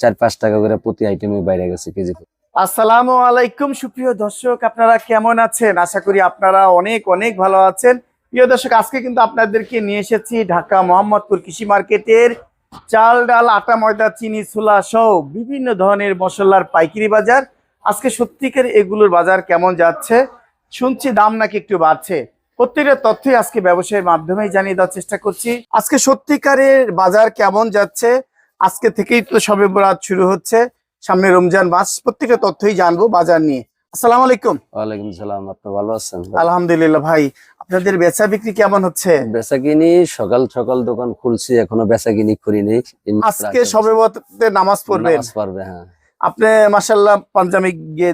চার পাঁচ টাকা করে প্রতি আইটেমে বাইরে গেছে কেজি। আসসালামু আলাইকুম, সুপ্রিয় দর্শক, আপনারা কেমন আছেন? আশা করি আপনারা অনেক অনেক ভালো আছেন। প্রিয় দর্শক, আজকে কিন্তু আপনাদেরকে নিয়ে এসেছি ঢাকা মোহাম্মদপুর কৃষি মার্কেটের চাল, ডাল, আটা, ময়দা, চিনি, ছোলা সহ বিভিন্ন ধরনের মশলার পাইকারি বাজার। আজকে সত্যিকার এগুলোর বাজার কেমন যাচ্ছে শুনছি দাম নাকি একটু বাড়ছে। প্রত্যেকটা তথ্যই আজকে ব্যবসায়ের মাধ্যমেই জানিয়ে দেওয়ার চেষ্টা করছি। আজকে সত্যিকারের বাজার কেমন যাচ্ছে আজকে থেকেই তো সবে বরাত শুরু হচ্ছে। সামনে রমজান মাস প্রত্যেকটা তথ্যই জানব বাজার নিয়ে। আসসালাম আলাইকুম। ওয়ালাইকুম সালাম আপনি ভালো আছেন? আলহামদুলিল্লাহ ভাই আপনাদের বেচা বিক্রি কেমন হচ্ছে? বেচা কিনি সকাল সকাল দোকান খুলছি এখনও বেচা কিনি করিনি আজকে সবে বরাতে নামাজ পড়বেন। নামাজ পারবে হ্যাঁ। আপনি মাসাল্লাহ পাঞ্জাবি গিয়ে।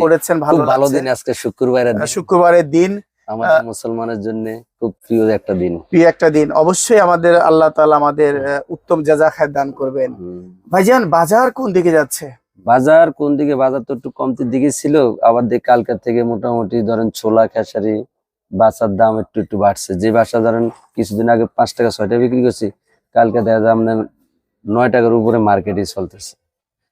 পড়েছেন ভালো ভালো দিন আজকে শুক্রবারের দিন। শুক্রবারের দিন। আমাদের মুসলমানের জন্য খুব প্রিয় একটা দিন। প্রিয় একটা দিন। অবশ্যই আমাদের আল্লাহ তাআলা আমাদের উত্তম জাজা খায় দান করবেন। ভাইজান বাজার কোন দিকে যাচ্ছে? বাজার কোন দিকে? বাজার তো একটু কমতির দিকে ছিল আবার দেখ কালকা থেকে মোটামুটি ধরেন ছোলা খেসারি বাসার দাম একটু একটু বাড়ছে। যে বাসা ধরেন কিছুদিন আগে পাঁচ টাকা ছয় টাকা বিক্রি করছি কালকে দেখা যায় আপনার নয় টাকার উপরে মার্কেটে চলতেছে।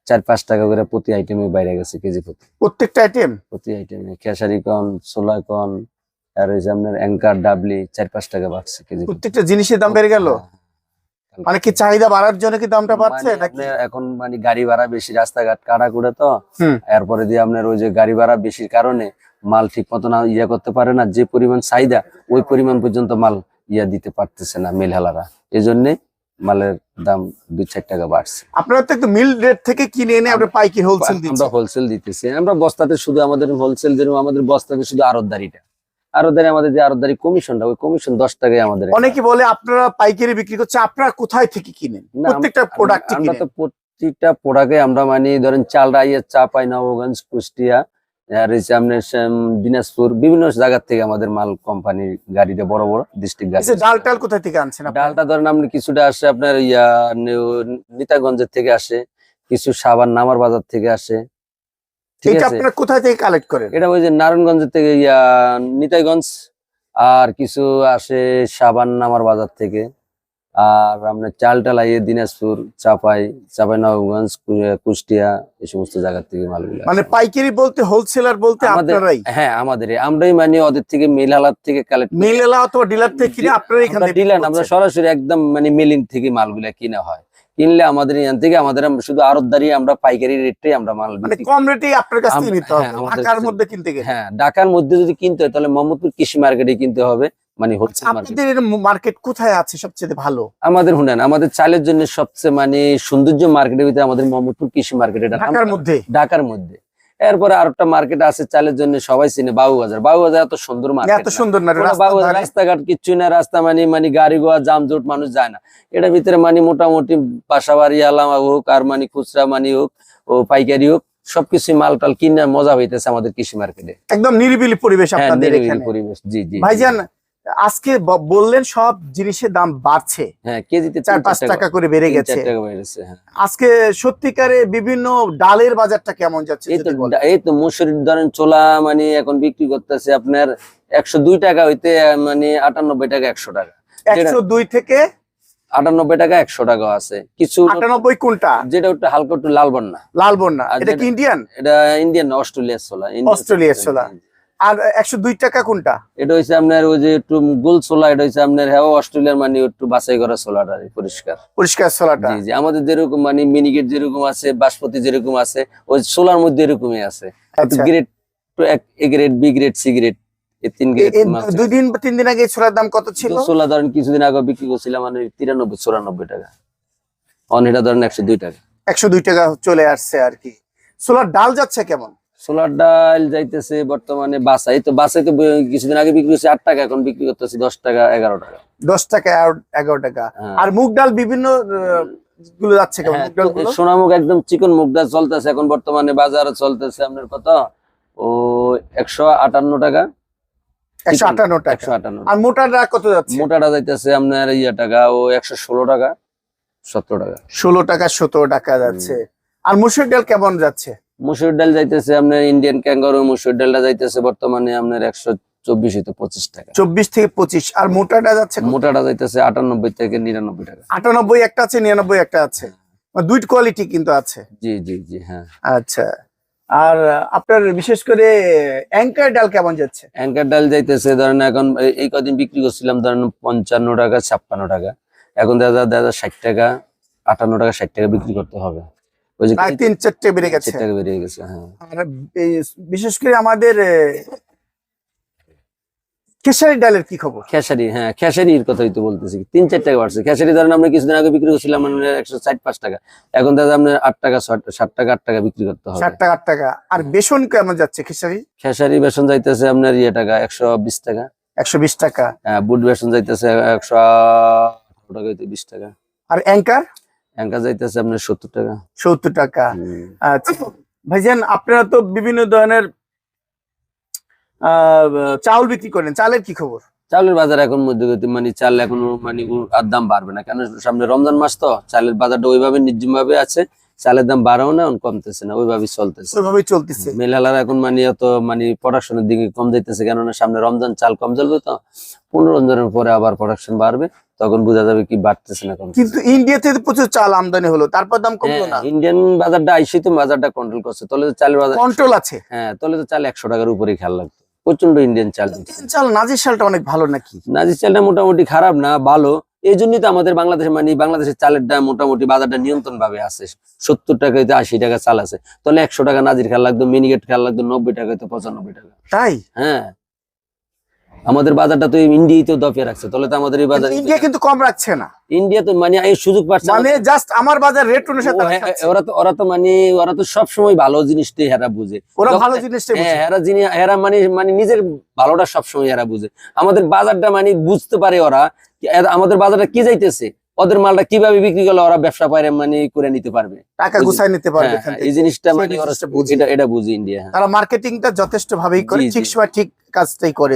চার পাঁচ টাকা করে প্রতি আইটেমে বাইরে গেছে কেজি প্রতি। প্রত্যেকটা আইটেম প্রতি আইটেমে খেসারি কন ছোলা কন আর ওই যে আপনার অ্যাঙ্কার ডাবলি চার পাঁচ টাকা বাড়ছে কেজি। প্রত্যেকটা জিনিসের দাম বেড়ে গেল? হ্যাঁ। মানে কি চাহিদা বাড়ার জন্য কি দামটা বাড়ছে মানে নাকি এখন মানে গাড়ি ভাড়া বেশি রাস্তাঘাট কাটা কুড়ে তো। এরপরে দিয়ে আপনার ওই যে গাড়ি ভাড়া বেশির কারণে মাল ঠিক মতো না ইয়া করতে পারে না যে পরিমাণ চাহিদা ওই পরিমাণ পর্যন্ত মাল ইয়া দিতে পারতেছে না মেলহালারা। এই জন্যে মালের দাম দুই চার টাকা বাড়ছে। আপনারা তো একটু মিল রেট থেকে কিনে এনে আপনি পাইকারি হোলসেল আমরা হোলসেল দিতেছি। আমরা বস্তাতে শুধু আমাদের হোলসেল যেরকম আমাদের বস্তাতে শুধু আরতদারিটা আমাদের যে কমিশনটা ওই কমিশন দশ টাকায় আমাদের অনেকে বলে আপনারা পাইকারি বিক্রি করছে আপনারা কোথায় থেকে কিনেন? প্রত্যেকটা প্রোডাক্ট আমরা তো প্রত্যেকটা প্রোডাক্টে আমরা মানে ধরেন নবগঞ্জ কুষ্টিয়া আর হচ্ছে আপনার দিনাজপুর বিভিন্ন জায়গা থেকে আমাদের মাল কোম্পানির গাড়িতে বড় বড় ডিস্ট্রিক্ট গাড়ি ডাল টাল কোথায় থেকে আনছেন? ডালটা ধরেন আপনি কিছুটা আসে আপনার ইয়া নিতাগঞ্জের থেকে আসে কিছু সাবান নামার বাজার থেকে আসে এটা আছে? আপনারা কোথায় থেকে কালেক্ট করেন? এটা ওই যে নারায়ণগঞ্জের থেকে ইয়া নিতাইগঞ্জ আর কিছু আসে সাবান নামার বাজার থেকে। আর আপনার চাল টাল আইয়ে দিনাজপুর চাপাই চাপাই নবগঞ্জ কুষ্টিয়া এই সমস্ত জায়গার থেকে মালগুলো মানে পাইকারি বলতে হোলসেলার বলতে আমাদের- আপনারাই? হ্যাঁ আমাদের আমরাই মানে ওদের থেকে মিল হালাত থেকে কালেক্ট মিল এলা অথবা ডিলার থেকে কিনে আপনারা এখান ডিলার আমরা সরাসরি একদম মানে মিলিং থেকে মালগুলা কিনা হয়। কিনলে আমাদের এখান থেকে আমাদের শুধু আরতদারি আমরা পাইকারি রেটটাই আমরা মাল মানে কম রেটে আপনার কাছ থেকে নিতে হবে হ্যাঁ, ঢাকার মধ্যে কিনতে গেলে। হ্যাঁ ঢাকার মধ্যে যদি কিনতে হয় তাহলে মোহাম্মদপুর কৃষি মার্কেটে কিনতে হবে মানে হচ্ছে মার্কেট আপনাদের মার্কেট কোথায় আছে সবচেয়ে ভালো? আমাদের শুনেন আমাদের চালের জন্য সবচেয়ে মানে সৌন্দর্য মার্কেটের ভিতরে আমাদের মোহাম্মদপুর কৃষি মার্কেট ঢাকার মধ্যে? ঢাকার মধ্যে। এরপরে আর একটা মার্কেট আছে চালের জন্য সবাই চিনে বাবুবাজার। বাবুবাজার এত সুন্দর মার্কেট এত সুন্দর না বাবুবাজার রাস্তাঘাট কিচ্ছু না রাস্তা মানে মানে গাড়ি গোয়া জামজট মানুষ যায় না। এটার ভিতরে মানে মোটামুটি বাসা বাড়ি আলামা হোক আর মানে খুচরা মানি হোক ও পাইকারি হোক সবকিছু মাল টাল কিনে মজা হইতেছে আমাদের কৃষি মার্কেটে একদম নিরিবিলি পরিবেশ হ্যাঁ আপনাদের এখানে। পরিবেশ জি জি। ভাইজান আজকে বললেন সব জিনিসের দাম বাড়ছে। হ্যাঁ কেজিতে চার পাঁচ টাকা করে বেড়ে গেছে। হ্যাঁ। আজকে সত্যিকারে বিভিন্ন ডালের বাজারটা কেমন যাচ্ছে এই তো মুসুরির ধরেন চোলা মানে এখন বিক্রি করতেছে আপনার একশো দুই টাকা হইতে মানে আটানব্বই টাকা একশো টাকা। একশো দুই থেকে আটানব্বই টাকা একশো টাকা আছে। কিছু আটানব্বই কোনটা? যেটা একটু হালকা একটু লাল বন্যা। লাল বন্যা। এটা কি ইন্ডিয়ান এটা ইন্ডিয়ান না অস্ট্রেলিয়ার ছোলা Indian অস্ট্রেলিয়ার ছোলা। আর একশো দুই টাকা কোনটা? এটা হচ্ছে আপনার ওই যে একটু গোল ছোলা এটা হচ্ছে আপনার হ্যাঁ অস্ট্রেলিয়ার মানে একটু বাছাই করা আর পরিষ্কার। পরিষ্কার ছোলাটা? জি জি আমাদের যেরকম মানে মিনিকেট যেরকম আছে বাসপতি যেরকম আছে ওই ছোলার মধ্যে এরকমই আছে। আচ্ছা। Grade A grade B grade C grade তিন গ্রেড এ দুই দিন তিন দিন আগে ছোলার দাম কত ছিল ছোলা ধরেন কিছুদিন আগে বিক্রি করছিলাম মানে তিরানব্বই চুরানব্বই টাকা। অন এটা ধরেন একশো দুই টাকা। একশো দুই টাকা চলে আসছে আর কি। ছোলার ডাল যাচ্ছে কেমন? সোলার ডাল যাইতেছে বর্তমানে বাসাই তো বাসাই তো কিছুদিন আগে বিক্রি হচ্ছে আট টাকা এখন বিক্রি করতেছি দশ টাকা এগারো টাকা। দশ টাকা এগারো- টাকা। হ্যাঁ। আর মুগ ডাল বিভিন্নগুলো যাচ্ছে কেমন? হ্যাঁ, মুগ একদম চিকন মুগ ডাল চলতেছে এখন বর্তমানে বাজারে চলতেছে আপনার কত? ও একশো আটান্ন টাকা। একশো আটান্ন টাকা। একশো আটান্ন আর মোটাটা কত যাচ্ছে? মোটাটা যাইতেছে আপনার ইয়া টাকা ও একশো ষোলো টাকা সতেরো টাকা। ষোলো টাকা সতেরো টাকা যাচ্ছে। আর মুসুর ডাল কেমন যাচ্ছে? মুসুর ডাল যাইতেছে আপনার ইন্ডিয়ান ক্যাঙ্গারু মুসুর ডালটা যাইতেছে বর্তমানে আপনার একশো চব্বিশ হইতে পঁচিশ টাকা। চব্বিশ থেকে পঁচিশ। আর মোটাটা যাচ্ছে? মোটাটা যাইতেছে আটানব্বই থেকে নিরানব্বই টাকা। আটানব্বই একটা আছে নিরানব্বই একটা আছে। দুই কোয়ালিটি কিন্তু আছে। জি জি জি হ্যাঁ। আচ্ছা। আর আপনার বিশেষ করে অ্যাঙ্কার ডাল কেমন যাচ্ছে? অ্যাঙ্কার ডাল যাইতেছে ধরেন এখন এই- কদিন বিক্রি করছিলাম ধরেন পঞ্চান্ন টাকা ছাপ্পান্ন টাকা। এখন দেখা যায় ষাট টাকা আটান্ন টাকা ষাট টাকা বিক্রি করতে হবে। ওই যে তিন চারটে বেড়ে গেছে। হ্যাঁ। আর বিশেষ করে আমাদের খেসারি ডালের কি খবর? খেসারি হ্যাঁ খেসারির কথাই তো বলতেছি। তিন চার টাকা বাড়ছে। খেসারি ধরেন আমরা কিছুদিন আগে বিক্রি করছিলাম মানে একশো ষাট পাঁচ টাকা। এখন দাদা আপনার আট টাকা ষাট- ষাট টাকা আট টাকা বিক্রি করতে হবে। ষাট টাকা আট টাকা। আর বেসন কেমন যাচ্ছে খেসারি? খেসারি বেসন যাইতেছে আপনার ইয়ে টাকা একশো বিশ টাকা। একশো বিশ টাকা। হ্যাঁ বুট বেসন যাইতেছে একশো টাকা বিশ টাকা। আর অ্যাঙ্কার? অ্যাঙ্কা যাইতেছে আপনার সত্তর টাকা। সত্তর টাকা। আচ্ছা ভাইজান আপনারা তো বিভিন্ন ধরনের চাউল বিক্রি করেন। চালের কি খবর? চালের বাজার এখন মধ্যগতি মানে চাল এখন মানে আর দাম বাড়বে না। কেন সামনে রমজান মাস তো চালের বাজারটা ওইভাবে নির্জম ভাবে আছে। চালের দাম বাড়াও না এখন কমতেছে না ওইভাবেই চলতেছে। ওইভাবেই চলতেছে। মেলালার এখন মানে অত মানে প্রোডাকশনের দিকে কম যাইতেছে কেননা সামনে রমজান চাল কম চলবে তো। পনেরো রমজানের পরে আবার প্রোডাকশন বাড়বে। তখন বোঝা যাবে কি বাড়তেছে না কিন্তু ইন্ডিয়াতে তো প্রচুর চাল আমদানি হলো তারপর দাম কমলো না? ইন্ডিয়ান বাজারটা আইসি তো বাজারটা কন্ট্রোল করছে তাহলে তো চালের বাজার কন্ট্রোল আছে। হ্যাঁ তাহলে তো চাল একশো টাকার উপরে খেয়াল লাগতো। প্রচণ্ড ইন্ডিয়ান চাল চাল নাজির চালটা অনেক ভালো নাকি? নাজির চালটা মোটামুটি খারাপ না ভালো। এই জন্যই তো আমাদের বাংলাদেশে মানে বাংলাদেশের চালের দাম মোটামুটি বাজারটা নিয়ন্ত্রণ ভাবে আছে। সত্তর টাকা হইতে আশি টাকা চাল আছে। তাহলে একশো টাকা নাজির খেয়াল লাগতো মিনিকেট খেয়াল লাগতো নব্বই টাকা হইতে পঁচানব্বই টাকা। তাই? হ্যাঁ। আমাদের বাজারটা তো ইন্ডিয়াতেও দফিয়ে রাখছে তাহলে তো আমাদের এই বাজার ইন্ডিয়া কিন্তু কম রাখছে না। ইন্ডিয়া তো মানে এই সুযোগ পাচ্ছে মানে জাস্ট আমার বাজার রেট অনুসারে ওরা তো ওরা তো মানে ওরা তো সব সময় ভালো জিনিসটাই হেরা বুঝে। ওরা ভালো জিনিসটাই হ্যাঁ হেরা যিনি হেরা মানে মানে নিজের ভালোটা সব সময় হেরা বুঝে। আমাদের বাজারটা মানে বুঝতে পারে ওরা আমাদের বাজারটা কি যাইতেছে? ওদের মালটা কীভাবে বিক্রি করলে ওরা ব্যবসা পারে মানে করে নিতে পারবে টাকা। গুছাই নিতে পারবে হ্যাঁ, হ্যাঁ। এই জিনিসটা মানে। এটা এটা বুঝে ইন্ডিয়া হ্যাঁ তারা মার্কেটিংটা যথেষ্ট ভাবেই করে ঠিক সময় ঠিক কাজটাই করে।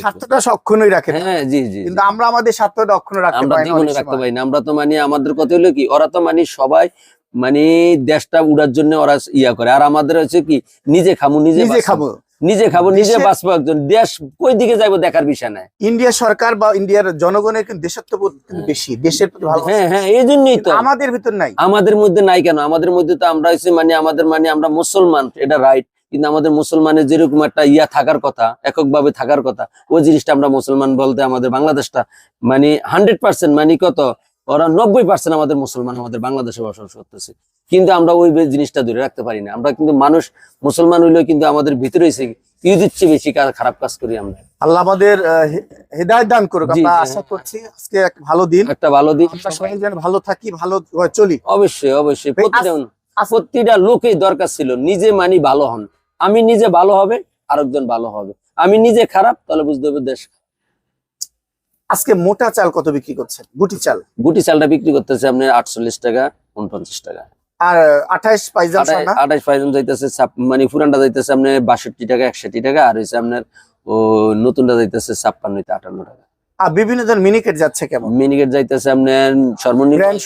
স্বার্থটা সক্ষণই রাখে তারা। হ্যাঁ জি জি কিন্তু আমরা আমাদের স্বার্থটা অক্ষুণ্ণ রাখতে আমরা পারি না রাখতে পারি না আমরা তো মানে আমাদের কথা হলো কি ওরা তো মানে সবাই মানে দেশটা উড়ার জন্য ওরা ইয়া করে আর আমাদের হচ্ছে কি নিজে খামু নিজে নিজে খাব নিজে খাব নিজে বাঁচবো একজন। দেশ কই দিকে যাইবো দেখার বিষয় নাই। ইন্ডিয়া সরকার বা ইন্ডিয়ার জনগণের দেশত্ববোধ কিন্তু হ্যাঁ। বেশি দেশের প্রতি ভালো হ্যাঁ হ্যাঁ এই জন্যই তো। আমাদের ভিতর নাই। আমাদের মধ্যে নাই কেন? আমাদের মধ্যে তো আমরা হচ্ছে মানে আমাদের মানে আমরা মুসলমান এটা রাইট কিন্তু আমাদের মুসলমানের যেরকম একটা ইয়া থাকার কথা এককভাবে থাকার কথা ওই জিনিসটা আমরা মুসলমান বলতে আমাদের বাংলাদেশটা মানে হান্ড্রেড পার্সেন্ট মানে কত? ওরা নব্বই পার্সেন্ট আমাদের মুসলমান আমাদের বাংলাদেশে বসবাস করতেছে। কিন্তু আমরা ওই জিনিসটা ধরে রাখতে পারি না। আমরা কিন্তু মানুষ মুসলমান হইলেও কিন্তু আমাদের ভিতরে ইউদির চেয়ে বেশি খারাপ কাজ করি আমরা। আল্লাহ আমাদের হেদায়ত দান করুক। আমরা আশা। করছি আজকে এক ভালো দিন। একটা ভালো আমরা সবাই যেন ভালো থাকি ভালো চলি। অবশ্যই অবশ্যই। প্রতিটা লোকেই দরকার ছিল নিজে মানি ভালো হন। আমি নিজে ভালো হবে আরেকজন ভালো হবে। আমি নিজে খারাপ তাহলে বুঝতে হবে দেশ আজকে মোটা চাল কত বিক্রি করছেন? গুটি চাল। গুটি চালটা বিক্রি করতেছে আপনার আটচল্লিশ টাকা উনপঞ্চাশ টাকা। আর আঠাইশ পাইজাম যাইতেছে মানে পুরানটা যাইতেছে আপনার বাষট্টি টাকা একষট্টি টাকা আর আপনার ও নতুনটা যাইতেছে ছাপ্পান্ন আটান্ন টাকা। আর বিভিন্ন ধরনের মিনিকেট যাচ্ছে কেমন? মিনিকেট যাইতেছে আপনার সর্বনিম্ন বলেন।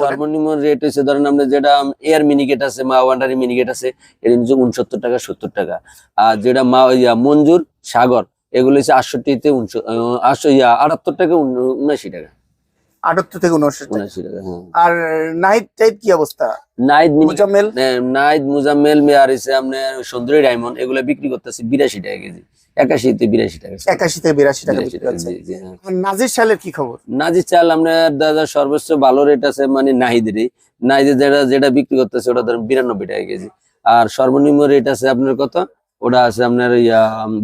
সর্বনিম্ন রেট হচ্ছে ধরেন আপনার যেটা এয়ার মিনিকেট আছে মা ওয়ান্ডারি মিনিকেট আছে এটা উনসত্তর টাকা সত্তর টাকা। আর যেটা মা মঞ্জুর সাগর এগুলো হচ্ছে আটষট্টিতে আটশো ইয়া আটাত্তর টাকা উনাশি টাকা। আটাত্তর থেকে উনআশি টাকা। হ্যাঁ। আর নাইট টাইট কি অবস্থা? নাইট মুজাম্মেল? নাইট মুজাম্মেল আর হচ্ছে আপনার সুন্দরী ডায়মন্ড এগুলো বিক্রি করতেছে বিরাশি টাকা কেজি। বিরাশি টাকা। একাশি থেকে বিরাশি টাকা হ্যাঁ। নাজির চালের কি খবর? নাজি চাল আপনার দাদা সর্বোচ্চ ভালো রেট আছে মানে নাহিদেরই। নাহিদের যেটা যেটা বিক্রি করতেছে ওটা ধরেন বিরানব্বই টাকা কেজি। আর সর্বনিম্ন রেট আছে আপনার কত? ওটা আছে আপনার ইয়া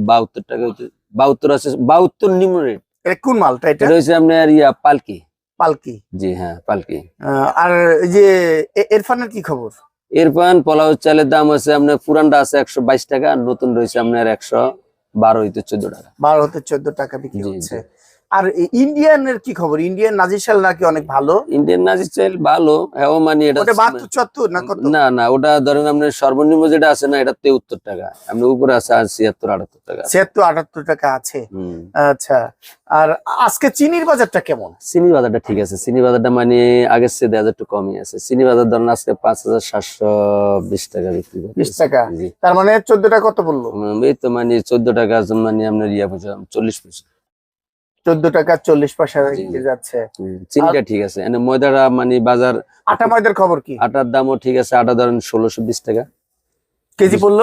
বাহাত্তর টাকা বাহাত্তর আছে বাউত্তর নিম্ন রেট কোন মালটা এটা? রয়েছে আপনার ইয়া পালকি। পালকি। জি হ্যাঁ পালকি। আর যে এরফানের কি খবর? এরফান পোলাও চালের দাম আছে আপনার পুরানটা আছে একশো বাইশ টাকা আর নতুন রয়েছে আপনার একশো বারো হইতে চোদ্দ টাকা। বারো হতে চোদ্দ টাকা বিক্রি হচ্ছে। আর ইন্ডিয়ানের কি খবর? ইন্ডিয়ান নাজির চাল নাকি অনেক ভালো? ইন্ডিয়ান নাজির চাল ভালো। হ্যাঁ মানে এটা ওটা বাহাত্তর চুয়াত্তর না কত? না না ওটা ধরেন আপনার সর্বনিম্ন যেটা আছে না এটা তেউত্তর টাকা। আপনার উপরে আছে আর ছিয়াত্তর আটাত্তর টাকা। ছিয়াত্তর আটাত্তর টাকা আছে। আচ্ছা আর আজকে চিনির বাজারটা কেমন? চিনি বাজারটা ঠিক আছে। চিনি বাজারটা মানে আগের চেয়ে দেখা যায় একটু কমই আছে। চিনি বাজার ধরেন আজকে পাঁচ হাজার সাতশো বিশ টাকা বিক্রি করতেছে। বিশ টাকা? জি। তার মানে চোদ্দ টাকা কত বলল? এই তো মানে চোদ্দ টাকা আছে মানে আপনার ইয়া পয়সা চল্লিশ পয়সা। চোদ্দ টাকা চল্লিশ পয়সা। যাচ্ছে। চিনিটা ঠিক আছে। এনে ময়দাটা মানে বাজার আটা ময়দার খবর কি? আটার দামও ঠিক আছে। আটা ধরেন ষোলোশো বিশ টাকা। কেজি পড়ল?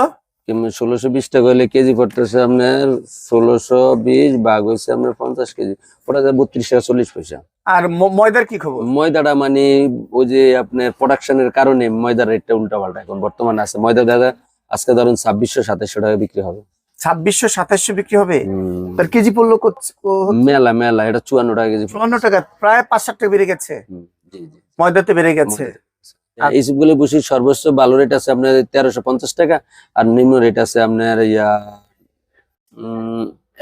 ষোলোশো বিশ টাকা হলে কেজি পড়তেছে আপনার ষোলোশো বিশ ভাগ হয়েছে আপনার পঞ্চাশ কেজি। ওটা যায় বত্রিশ টাকা চল্লিশ পয়সা। আর ময়দার কি খবর? ময়দাটা মানে ওই যে আপনার প্রোডাকশনের কারণে ময়দার রেটটা উল্টা পাল্টা এখন বর্তমানে আছে। ময়দা দাদা আজকে ধরুন ছাব্বিশশো সাতাশশো টাকা বিক্রি হবে। ছাব্বিশশো সাতাশশো বিক্রি হবে? তার কেজি পড়ল মেলা মেলা এটা চুয়ান্ন টাকা কেজি। চুয়ান্ন টাকা প্রায় পাঁচ ষাট টাকা বেড়ে গেছে। ময়দাতে বেড়ে গেছে। এইসবগুলো বসি সর্বোচ্চ ভালো রেট আছে আপনার তেরোশো পঞ্চাশ টাকা আর নিম্ন রেট আছে আপনার ইয়া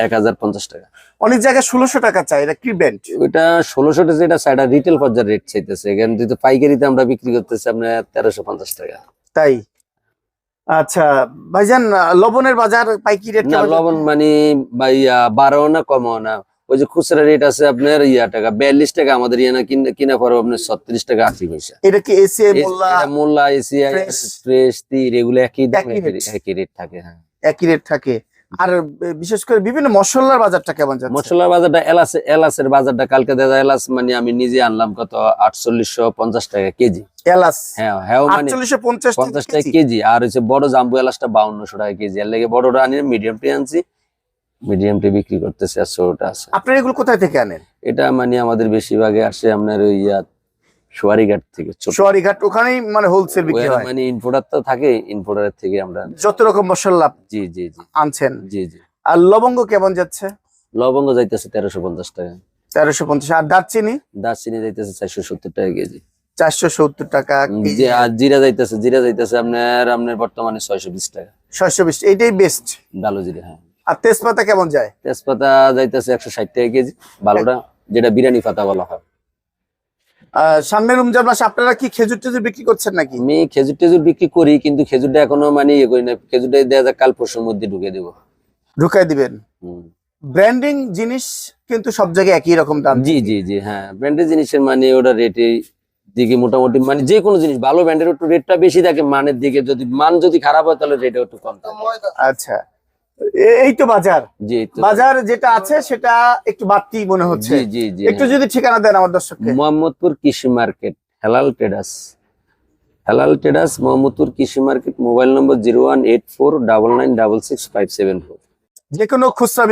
এক হাজার পঞ্চাশ টাকা। অনেক জায়গায় ষোলোশো টাকা চাই এটা কি ব্যান্ড ওইটা ষোলোশো টাকা যেটা সেটা রিটেল পর্যায়ে রেট চাইতেছে। এখানে যেহেতু পাইকারিতে আমরা বিক্রি করতেছি আপনার তেরোশো পঞ্চাশ টাকা। তাই? আচ্ছা ভাইজান লবণের বাজার পাইকি রেট না লবণ মানে ভাইয়া বারো না কমও না। ওই যে খুচরা রেট আছে আপনার ইয়া টাকা বিয়াল্লিশ টাকা আমাদের ইয়ে না কিনা পড়ো আপনার ছত্রিশ টাকা আশি পয়সা। এটা কি এসি এ- মোল্লা? Molla ACI fresh. তি তীর এগুলো। একই রেট থাকে হ্যাঁ। একই রেট থাকে। আর বিশেষ করে বিভিন্ন মশলার বাজারটা কেমন যাচ্ছে? মশলার বাজারটা এলাচ এলাচের বাজারটা কালকে দেখা এলাচ মানে আমি নিজে আনলাম কত আটচল্লিশশো পঞ্চাশ টাকা কেজি। এলাচ? হ্যাঁ হ্যাঁ মানে পঞ্চাশ টাকা কেজি? আর হচ্ছে বড় জাম্বু এলাচটা বাউন্নশো টাকা কেজি। আর লেগে বড়টা আনি মিডিয়ামটি আনছি মিডিয়ামটি বিক্রি করতেছে আর ছোটটা আছে। আপনারা এগুলো কোথায় থেকে আনেন? এটা মানে আমাদের বেশিরভাগে আসে আপনার ওই ইয়া সোয়ারিঘাট থেকে সোয়ারিঘাট ওখানেই মানে হোলসেল বিক্রি হয়? মানে ইনপোর্টার তো থাকে ইনপোর্টারের থেকে আমরা যত রকম মশলা জি জি জি। আনছেন। জি জি। আর লবঙ্গ কেমন যাচ্ছে? লবঙ্গ যাইতেছে তেরোশো পঞ্চাশ টাকা। তেরোশো পঞ্চাশ। আর দারচিনি? দারচিনি যাইতেছে চারশো সত্তর টাকা কেজি। চারশো সত্তর টাকা আর জিরা যাইতেছে জিরা যাইতেছে আপনার আপনার বর্তমানে ছয়শো বিশ টাকা। ছয়শো বিশ এইটাই বেস্ট ডালো জিরা হ্যাঁ। আর তেজপাতা কেমন যায়? তেজপাতা যাইতেছে একশো ষাট টাকা কেজি ভালোটা যেটা বিরিয়ানি পাতা বলা হয়। সামনে রমজান মাসে আপনারা কি খেজুর টেজুর বিক্রি করছেন নাকি? আমি খেজুর টেজুর বিক্রি করি কিন্তু খেজুরটা এখনও মানে ইয়ে করি না। খেজুরটা দেওয়া যাক কাল পরশুর মধ্যে ঢুকে দেবো। ঢুকাই দিবেন। ব্র্যান্ডিং জিনিস কিন্তু সব জায়গায় একই রকম দাম। জি জি জি হ্যাঁ। ব্র্যান্ডের জিনিসের মানে ওটা রেটে দিকে মোটামুটি মানে যে কোনো জিনিস ভালো ব্র্যান্ডের একটু রেটটা বেশি থাকে মানের দিকে যদি মান যদি খারাপ হয় তাহলে রেটটা একটু কম থাকে। আচ্ছা। এই তো বাজার। জি বাজার যেটা আছে সেটা একটু বাড়তি মনে হচ্ছে। একটু। যদি ঠিকানা দেন আমার দর্শককে। মোহাম্মদপুর কৃষি market Helal traders. Helal traders Mohammadpur কৃষি market mobile number zero one eight four double nine double six five seven four. যে কোনো খুচরা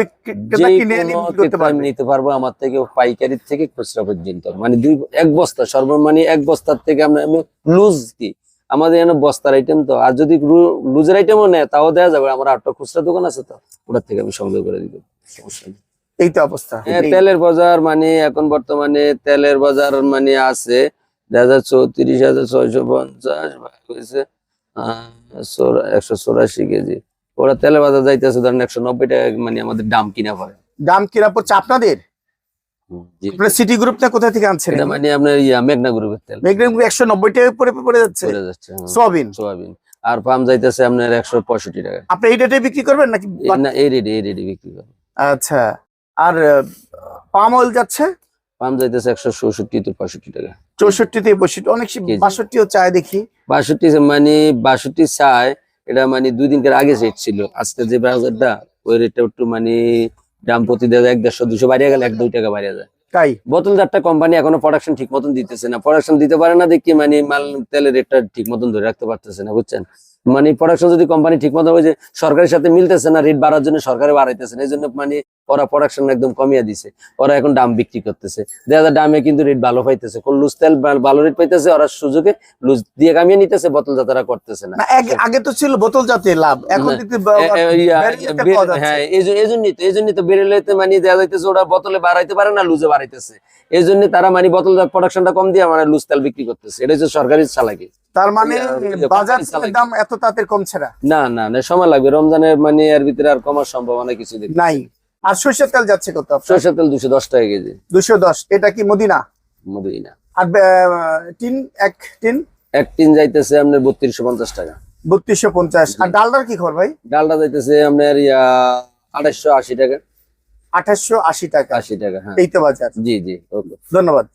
নিতে পারব। আমার থেকে পাইকারির থেকে খুচরা পর্যন্ত। মানে দুই এক বস্তা সর্বমানি এক বস্তার থেকে আমরা লুজ কি আমাদের এখানে বস্তার আইটেম তো। আর যদি লুজের আইটেমও নেয় তাও দেওয়া যাবে। আমার আটটা খুচরা দোকান আছে তো। ওটার থেকে আমি সংগ্রহ করে দিব। সমস্যা নেই। এই তো অবস্থা। হ্যাঁ, তেলের বাজার মানে এখন বর্তমানে তেলের বাজার মানে আছে দুই হাজার চৌত্রিশ হাজার ছয়শো পঞ্চাশ হয়েছে একশো চৌরাশি কেজি। ওরা তেলের বাজার যাইতেছে ধরেন একশো নব্বই টাকা মানে আমাদের দাম কিনা পড়ে। দাম কিনা পড়ছে আপনাদের। আপনার সিটি কোথা থেকে আনছেন? এটা মানে আপনার ইয়া মেঘনা গ্রুপের তেল। মেঘনা টাকা পরে পড়ে যাচ্ছে? হ্যাঁ। সোয়াবিন? সোয়াবিন। আর পাম যাইতেছে আপনার একশো পঁয়ষট্টি টাকা। আপনি এই রেটে বিক্রি করবেন নাকি না এই রেডি এই রেডি বিক্রি করে আচ্ছা। আর পাম অয়েল যাচ্ছে? পাম যাইতেছে তো পঁয়ষট্টি টাকা। চৌষট্টি থেকে পঁয়ষট্টি অনেক কেজি। বাষট্টিও চায় দেখি। বাষট্টি মানে বাষট্টি চায় এটা মানে দুই দিনকার আগে রেট ছিল। আজকে যে বাজারটা ওই রেটটা একটু মানে দাম প্রতি দেয় এক দেড়শো দুশো বাড়িয়ে গেলে এক দুই টাকা বাড়িয়ে যায়। তাই? বোতলদারটা কোম্পানি এখনও প্রোডাকশন ঠিক মতন দিতেছে না। প্রোডাকশন দিতে পারে না দেখি মানে মাল তেলের রেটটা ঠিক মতন ধরে রাখতে পারতেছে না বুঝছেন? মানে প্রোডাকশন যদি কোম্পানি ঠিক মতো যে সরকারের সাথে মিলতেছে না রেট বাড়ার জন্য সরকারে বাড়াইতেছে না এই জন্য মানে ওরা প্রোডাকশন একদম কমিয়ে দিছে। ওরা এখন দাম বিক্রি করতেছে। দেখা যায় দামে কিন্তু রেট ভালো পাইতেছে। কোন লুজ তেল ভালো রেট পাইতেছে ওরা সুযোগে লুজ দিয়ে কামিয়ে নিতেছে বোতল যাতারা করতেছে না। আগে- তো ছিল বোতল জাতীয় লাভ এখন। হ্যাঁ এই জন্য- এই জন্যই তো এই জন্যই তো বেরেলেতে মানে দেওয়া যাইতেছে ওরা বোতলে বাড়াইতে পারে না লুজে বাড়াইতেছে। এই জন্য তারা মানে বোতল প্রোডাকশনটা কম দিয়ে মানে লুজ তেল বিক্রি করতেছে। এটা হচ্ছে সরকারি চালাকি তার মানে বাজার দাম এত কমছে না। না না না সময় লাগবে। রমজানের মানে এর ভিতরে আর কমার সম্ভাবনা কিছু নাই। আর সরষের তেল যাচ্ছে কত সরষের তেল দুশো দশ টাকা কেজি। দুশো দশ। এটা কি মদিনা? মধুইনা আর টিন? এক টিন? এক টিন যাইতেছে আপনার বত্রিশশো পঞ্চাশ টাকা। বত্রিশশো পঞ্চাশ। আর ডালটার কি খবর ভাই? ডালটা যাইতেছে আপনার ইয়া আঠাশশো আশি টাকা। আঠাশশো আশি টাকা। আশি টাকা হ্যাঁ। এই তো বাজার। জি জি ওকে। ধন্যবাদ।